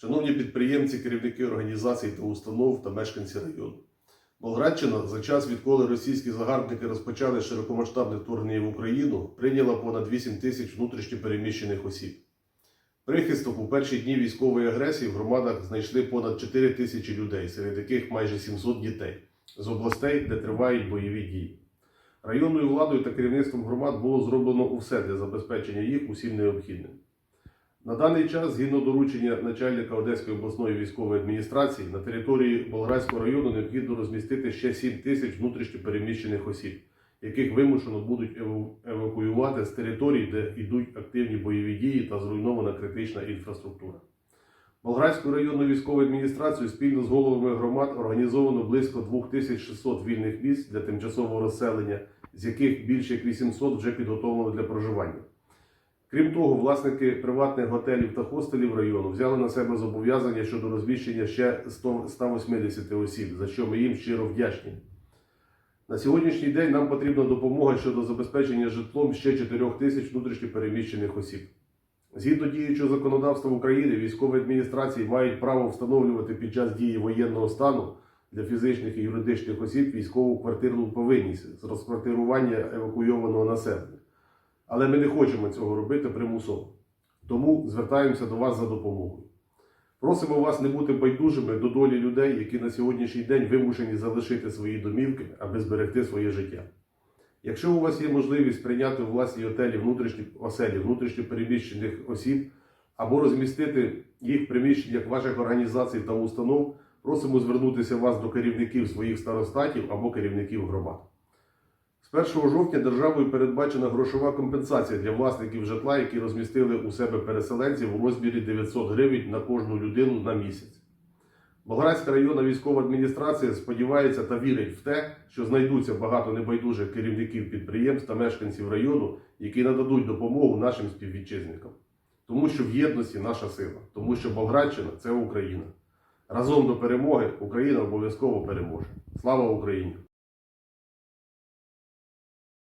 Шановні підприємці, керівники організацій та установ та мешканці району. Болградщина за час, відколи російські загарбники розпочали широкомасштабне вторгнення в Україну, прийняла понад 8 тисяч внутрішньо переміщених осіб. Прихисток у перші дні військової агресії в громадах знайшли понад 4 тисячі людей, серед яких майже 700 дітей з областей, де тривають бойові дії. Районною владою та керівництвом громад було зроблено усе для забезпечення їх усім необхідним. На даний час, згідно доручення начальника Одеської обласної військової адміністрації, на території Болградського району необхідно розмістити ще 7 тисяч внутрішньо переміщених осіб, яких вимушено будуть евакуювати з територій, де йдуть активні бойові дії та зруйнована критична інфраструктура. Болградською районною військовою адміністрацією спільно з головами громад організовано близько 2600 вільних місць для тимчасового розселення, з яких більше як 800 вже підготовлено для проживання. Крім того, власники приватних готелів та хостелів району взяли на себе зобов'язання щодо розміщення ще 100 180 осіб, за що ми їм щиро вдячні. На сьогоднішній день нам потрібна допомога щодо забезпечення житлом ще 4 тисяч внутрішньо переміщених осіб. Згідно діючого законодавства України, військові адміністрації мають право встановлювати під час дії воєнного стану для фізичних і юридичних осіб військову квартирну повинність з розквартирування евакуйованого населення. Але ми не хочемо цього робити примусово. Тому звертаємося до вас за допомогою. Просимо вас не бути байдужими до долі людей, які на сьогоднішній день вимушені залишити свої домівки, аби зберегти своє життя. Якщо у вас є можливість прийняти у власні готелі внутрішні оселі внутрішньо переміщених осіб або розмістити їх в приміщеннях ваших організацій та установ, просимо звернутися вас до керівників своїх старостатів або керівників громад. З 1 жовтня державою передбачена грошова компенсація для власників житла, які розмістили у себе переселенців у розмірі 900 гривень на кожну людину на місяць. Болградська районна військова адміністрація сподівається та вірить в те, що знайдуться багато небайдужих керівників підприємств та мешканців району, які нададуть допомогу нашим співвітчизникам. Тому що в єдності наша сила, тому що Болградщина це Україна. Разом до перемоги Україна обов'язково переможе. Слава Україні!